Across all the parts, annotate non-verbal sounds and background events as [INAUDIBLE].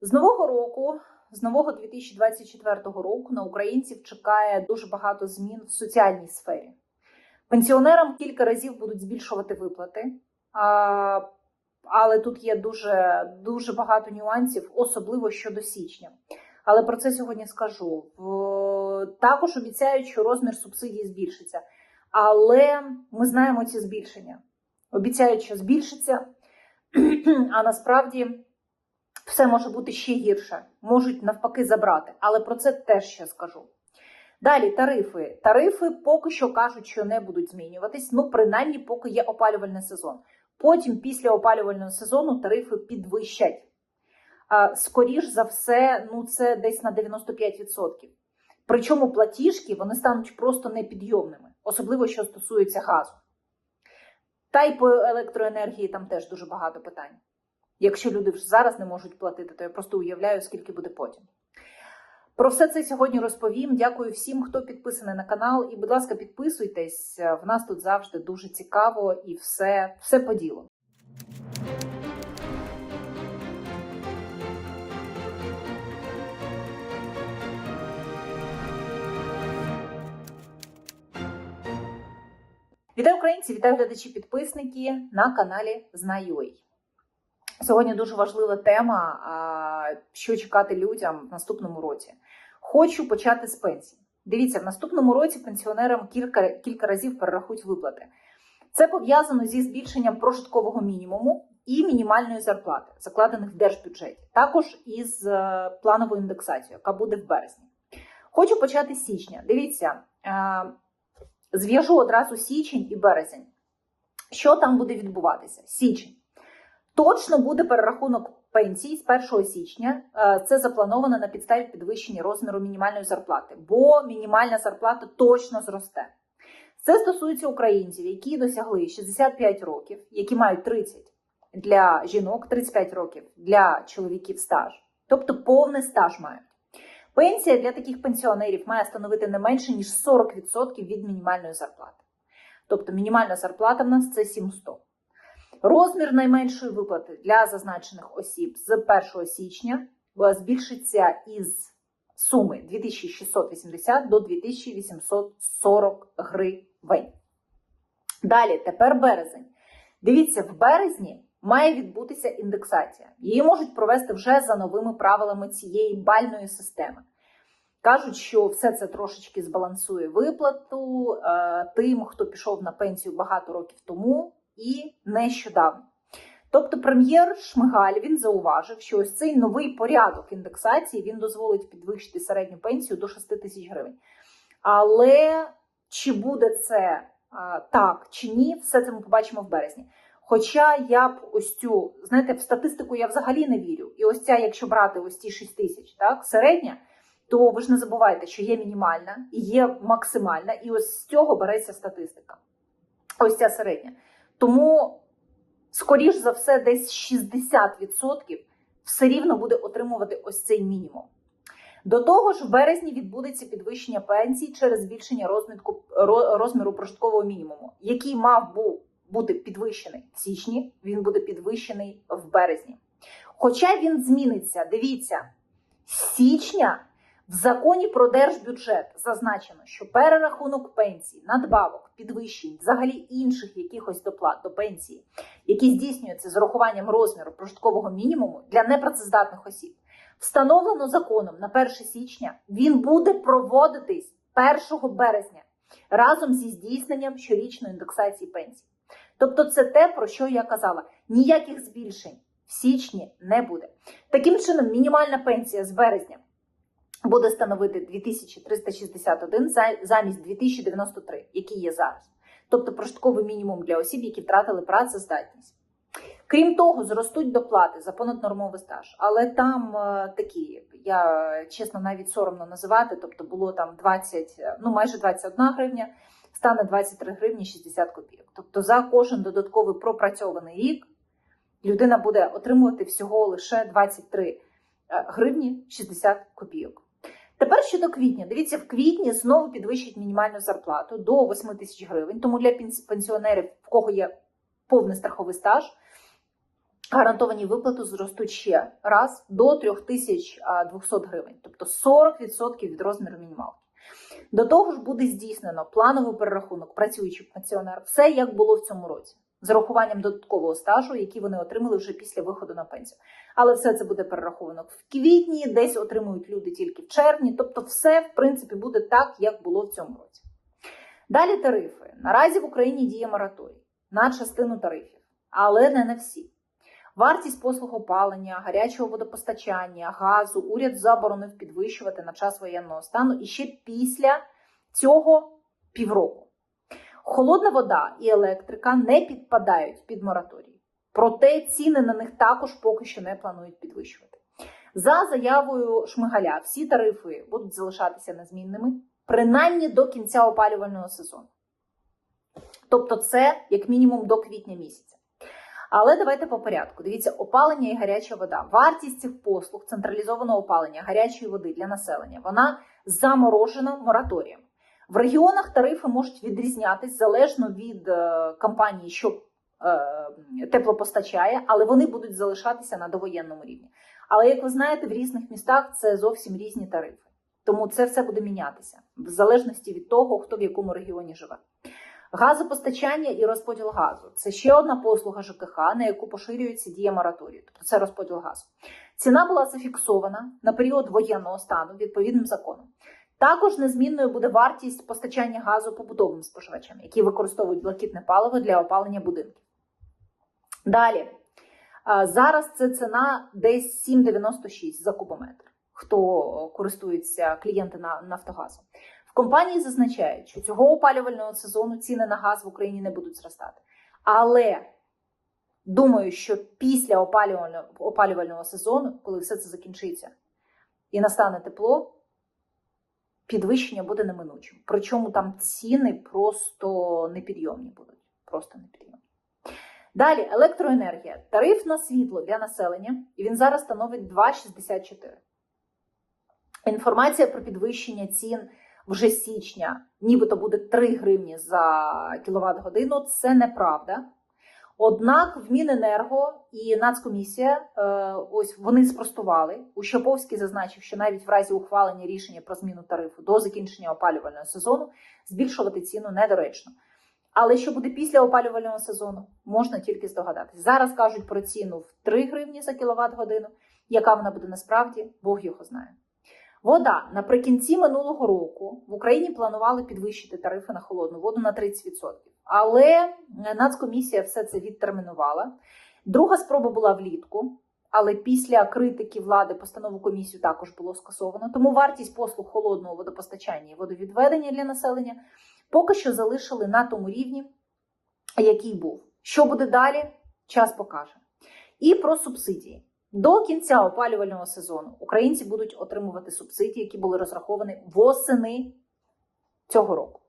З нового року, з нового 2024 року, на українців чекає дуже багато змін в соціальній сфері. Пенсіонерам кілька разів будуть збільшувати виплати, але тут є дуже, дуже багато нюансів, особливо щодо січня. Але про це сьогодні скажу. Також обіцяють, що розмір субсидій збільшиться. Але ми знаємо ці збільшення. Обіцяють, що збільшиться, [CLEARS THROAT] а насправді все може бути ще гірше, можуть навпаки забрати. Але про це теж ще скажу. Далі тарифи. Тарифи поки що кажуть, що не будуть змінюватись, ну принаймні, поки є опалювальний сезон. Потім, після опалювального сезону, тарифи підвищать. Скоріш за все, ну це десь на 95%. Причому платіжки вони стануть просто непідйомними, особливо що стосується газу. Та й по електроенергії там теж дуже багато питань. Якщо люди вже зараз не можуть платити, то я просто уявляю, скільки буде потім. Про все це сьогодні розповім. Дякую всім, хто підписаний на канал. І, будь ласка, підписуйтесь. В нас тут завжди дуже цікаво і все, все по ділу. Вітаю українці, вітаю глядачі підписники на каналі Знайой. Сьогодні дуже важлива тема, що чекати людям в наступному році. Хочу почати з пенсій. Дивіться, в наступному році пенсіонерам кілька, кілька разів перерахують виплати. Це пов'язано зі збільшенням прожиткового мінімуму і мінімальної зарплати, закладених в держбюджеті, також із е, плановою індексацією, яка буде в березні. Хочу почати з січня. Дивіться, е, зв'яжу одразу січень і березень. Що там буде відбуватися? Січень. Точно буде перерахунок пенсій з 1 січня. Е, Це заплановано на підставі підвищення розміру мінімальної зарплати, бо мінімальна зарплата точно зросте. Це стосується українців, які досягли 65 років, які мають 30 для жінок, 35 років для чоловіків стаж, тобто повний стаж мають. Пенсія для таких пенсіонерів має становити не менше ніж 40% від мінімальної зарплати. Тобто мінімальна зарплата в нас це 700. Розмір найменшої виплати для зазначених осіб з 1 січня е, збільшиться із суми 2680 до 2840 гривень. Далі, тепер березень. Дивіться, в березні має відбутися індексація. Її можуть провести вже за новими правилами цієї бальної системи. Кажуть, що все це трошечки збалансує виплату е, тим, хто пішов на пенсію багато років тому і нещодавно. Тобто, прем'єр Шмигаль він зауважив, що ось цей новий порядок індексації він дозволить підвищити середню пенсію до 6 тисяч гривень. Але чи буде це а, так чи ні, все це ми побачимо в березні. Хоча я б ось цю, знаєте, в статистику я взагалі не вірю. І ось ця, якщо брати ось ці 6 тисяч, так, середня, то ви ж не забувайте, що є мінімальна і є максимальна, і ось з цього береться статистика. Ось ця середня. Тому, скоріш за все, десь 60% все рівно буде отримувати ось цей мінімум. До того ж, в березні відбудеться підвищення пенсій через збільшення розмітку, розміру прожиткового мінімуму, який мав був бути підвищений в січні, він буде підвищений в березні. Хоча він зміниться, дивіться, з січня в законі про держбюджет зазначено, що перерахунок пенсій, надбавок, підвищень, взагалі інших якихось доплат до пенсії, які здійснюються з урахуванням розміру прожиткового мінімуму для непрацездатних осіб, встановлено законом на 1 січня, він буде проводитись 1 березня разом зі здійсненням щорічної індексації пенсій. Тобто, це те, про що я казала: ніяких збільшень в січні не буде. Таким чином, мінімальна пенсія з березня буде становити 2361 замість 2093, який є зараз. Тобто прожитковий мінімум для осіб, які втратили працездатність. Крім того, зростуть доплати за понаднормовий стаж, але там е, такі, я чесно навіть соромно називати, тобто було там 20, е, ну майже 21 гривня, стане 23 гривні 60 копійок. Тобто за кожен додатковий пропрацьований рік людина буде отримувати всього лише 23 е, гривні 60 копійок. Тепер щодо квітня. Дивіться, в квітні знову підвищать мінімальну зарплату до 8 тисяч гривень. Тому для пенс- пенсіонерів, в кого є повний страховий стаж, гарантовані виплати зростуть ще раз до 3200 гривень, тобто 40% від розміру мінімалки. До того ж буде здійснено плановий перерахунок працюючих пенсіонерів, все як було в цьому році, з урахуванням додаткового стажу, який вони отримали вже після виходу на пенсію. Але все це буде перераховано в квітні, десь отримують люди тільки в червні. Тобто, все в принципі буде так, як було в цьому році. Далі тарифи. Наразі в Україні діє мораторій на частину тарифів, але не на всі. Вартість послуг опалення, гарячого водопостачання, газу уряд заборонив підвищувати на час воєнного стану і ще після цього півроку. Холодна вода і електрика не підпадають під мораторій. Проте ціни на них також поки що не планують підвищувати. За заявою Шмигаля, всі тарифи будуть залишатися незмінними, принаймні до кінця опалювального сезону. Тобто, це як мінімум до квітня місяця. Але давайте по порядку. Дивіться, опалення і гаряча вода. Вартість цих послуг централізованого опалення гарячої води для населення вона заморожена мораторієм. В регіонах тарифи можуть відрізнятись залежно від е, компанії, що е, теплопостачає, але вони будуть залишатися на довоєнному рівні. Але як ви знаєте, в різних містах це зовсім різні тарифи. Тому це все буде мінятися в залежності від того, хто в якому регіоні живе. Газопостачання і розподіл газу це ще одна послуга ЖКХ, на яку поширюється дія мораторію, тобто це розподіл газу. Ціна була зафіксована на період воєнного стану відповідним законом. Також незмінною буде вартість постачання газу побутовим споживачам, які використовують блакитне паливо для опалення будинків. Далі, зараз це ціна десь 7,96 за кубометр, хто користується клієнти на Нафтогазу. В компанії зазначають, що цього опалювального сезону ціни на газ в Україні не будуть зростати. Але думаю, що після опалювального, опалювального сезону, коли все це закінчиться і настане тепло, підвищення буде неминучим. Причому там ціни просто непідйомні будуть. Просто непідйомні. Далі електроенергія. Тариф на світло для населення, і він зараз становить 2,64. Інформація про підвищення цін вже січня, нібито буде 3 гривні за кіловат годину. Це неправда. Однак в Міненерго і Нацкомісія е, ось вони спростували. Ущаповський зазначив, що навіть в разі ухвалення рішення про зміну тарифу до закінчення опалювального сезону збільшувати ціну недоречно. Але що буде після опалювального сезону, можна тільки здогадатись. Зараз кажуть про ціну в 3 гривні за кіловат годину. Яка вона буде насправді, Бог його знає. Вода наприкінці минулого року в Україні планували підвищити тарифи на холодну воду на 30%. Але Нацкомісія все це відтермінувала. Друга спроба була влітку, але після критики влади постанову комісію також було скасовано. Тому вартість послуг холодного водопостачання і водовідведення для населення поки що залишили на тому рівні, який був. Що буде далі? Час покаже. І про субсидії. До кінця опалювального сезону українці будуть отримувати субсидії, які були розраховані восени цього року.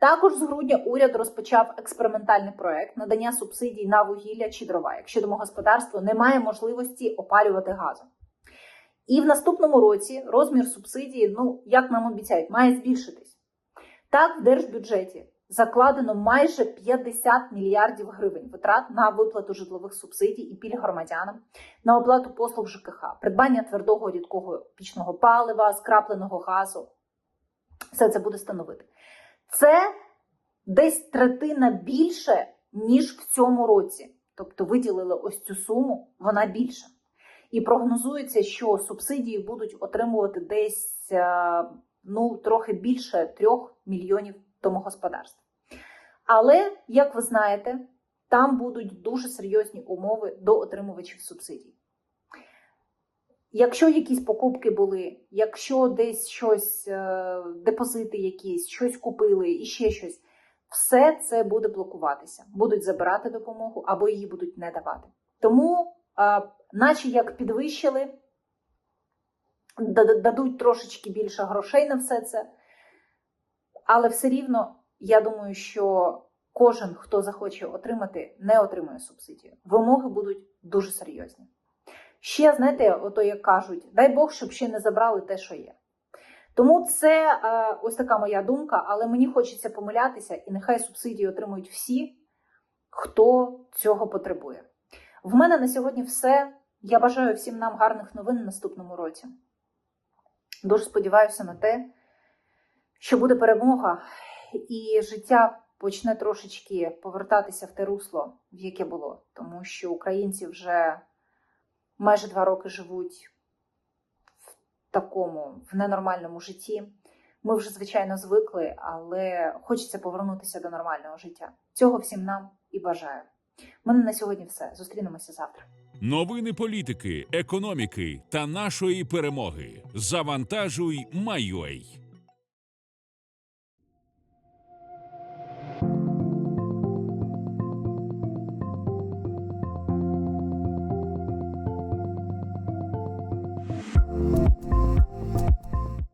Також з грудня уряд розпочав експериментальний проект надання субсидій на вугілля чи дрова, якщо домогосподарство не має можливості опалювати газом. І в наступному році розмір субсидії, ну як нам обіцяють, має збільшитись. Так, в держбюджеті закладено майже 50 мільярдів гривень витрат на виплату житлових субсидій і пільг громадянам, на оплату послуг ЖКХ, придбання твердого рідкого пічного палива, скрапленого газу. Все це буде становити. Це десь третина більше, ніж в цьому році. Тобто виділили ось цю суму, вона більша. І прогнозується, що субсидії будуть отримувати десь е, ну, трохи більше трьох мільйонів домогосподарств. Але, як ви знаєте, там будуть дуже серйозні умови до отримувачів субсидій. Якщо якісь покупки були, якщо десь щось, е, депозити якісь, щось купили і ще щось, все це буде блокуватися. Будуть забирати допомогу або її будуть не давати. Тому, наче як підвищили, дадуть трошечки більше грошей на все це, але все рівно я думаю, що кожен, хто захоче отримати, не отримує субсидію. Вимоги будуть дуже серйозні. Ще, знаєте, ото як кажуть, дай Бог, щоб ще не забрали те, що є. Тому це е, ось така моя думка, але мені хочеться помилятися, і нехай субсидії отримують всі, хто цього потребує. В мене на сьогодні все. Я бажаю всім нам гарних новин в наступному році. Дуже сподіваюся на те, що буде перемога, і життя почне трошечки повертатися в те русло, в яке було. Тому що українці вже майже два роки живуть в такому в ненормальному житті. Ми вже, звичайно, звикли, але хочеться повернутися до нормального життя. Цього всім нам і бажаю. Мене на сьогодні все. Зустрінемося завтра. Новини політики, економіки та нашої перемоги. Завантажуй, майой.